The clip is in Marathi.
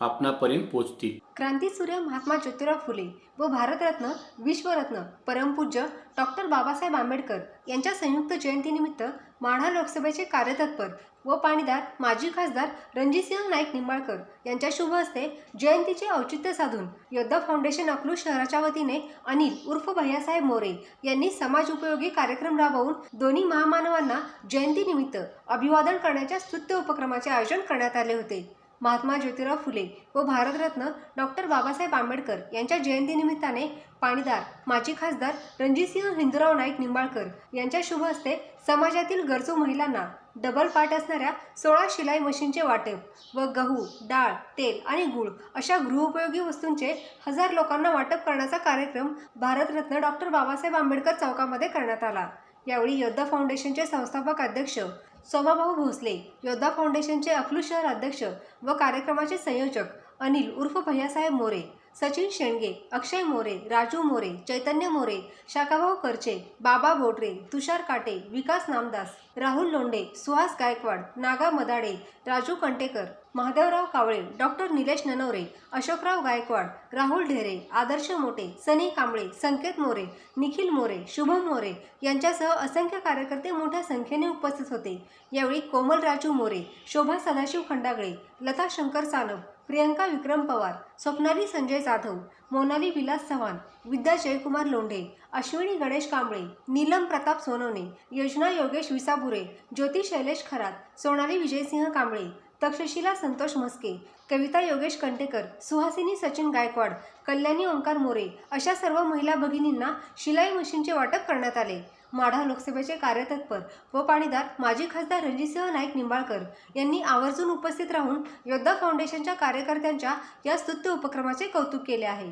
आपणापर्यंत पोहोचतील क्रांतीसूर्य महात्मा ज्योतिराव फुले व भारतरत्न विश्वरत्न परमपूज्य डॉक्टर बाबासाहेब आंबेडकर यांच्या संयुक्त जयंतीनिमित्त माढा लोकसभेचे कार्यतत्पर व पाणीदार माजी खासदार रणजितसिंह नाईक निंबाळकर यांच्या शुभ हस्ते जयंतीचे औचित्य साधून योद्धा फाउंडेशन अकलूज शहराच्या वतीने अनिल उर्फ भैयासाहेब मोरे यांनी समाज उपयोगी कार्यक्रम राबवून दोन्ही महामानवांना जयंतीनिमित्त अभिवादन करण्याच्या स्तुत्य उपक्रमाचे आयोजन करण्यात आले होते. महात्मा ज्योतिराव फुले व भारतरत्न डॉक्टर बाबासाहेब आंबेडकर यांच्या जयंतीनिमित्ताने पाणीदार माजी खासदार रणजितसिंह हिंदूराव नाईक निंबाळकर यांच्या शुभ हस्ते समाजातील गरजू महिलांना डबल पाट असणाऱ्या सोळा शिलाई मशीनचे वाटप व गहू डाळ तेल आणि गूळ अशा गृहोपयोगी वस्तूंचे हजार लोकांना वाटप करण्याचा कार्यक्रम भारतरत्न डॉक्टर बाबासाहेब आंबेडकर चौकामध्ये करण्यात आला. यावेळी योद्धा फाउंडेशनचे संस्थापक अध्यक्ष सोमाभाऊ भोसले योद्धा फाउंडेशनचे अकलूज शहर अध्यक्ष व कार्यक्रमाचे संयोजक अनिल उर्फ भैयासाहेब मोरे सचिन शेंडगे अक्षय मोरे राजू मोरे चैतन्य मोरे शाकाभाऊ करचे बाबा बोटरे तुषार काटे विकास नामदास राहुल लोंडे सुहास गायकवाड नागा मदाडे राजू कंटेकर महादेवराव कावळे डॉक्टर निलेश ननवरे अशोकराव गायकवाड राहुल ढेरे आदर्श मोटे सनी कांबळे संकेत मोरे निखिल मोरे शुभम मोरे यांच्यासह असंख्य कार्यकर्ते मोठ्या संख्येने उपस्थित होते. यावेळी कोमल राजू मोरे शोभा सदाशिव खंडागळे लता शंकर सानप प्रियंका विक्रम पवार स्वप्नाली संजय जाधव मोनाली विलास चव्हाण विद्या जयकुमार लोंढे अश्विनी गणेश कांबळे नीलम प्रताप सोनवणे योजना योगेश विसापुरे ज्योती शैलेश खरात सोनाली विजयसिंह कांबळे तक्षशिला संतोष म्हस्के कविता योगेश कंटेकर सुहासिनी सचिन गायकवाड कल्याणी ओंकार मोरे अशा सर्व महिला भगिनींना शिलाई मशीनचे वाटप करण्यात आले. माढा लोकसभेचे कार्यतत्पर व पाणीदार माजी खासदार रणजितसिंह नाईक निंबाळकर यांनी आवर्जून उपस्थित राहून योद्धा फाउंडेशनच्या कार्यकर्त्यांच्या या स्तुत्य उपक्रमाचे कौतुक केले आहे.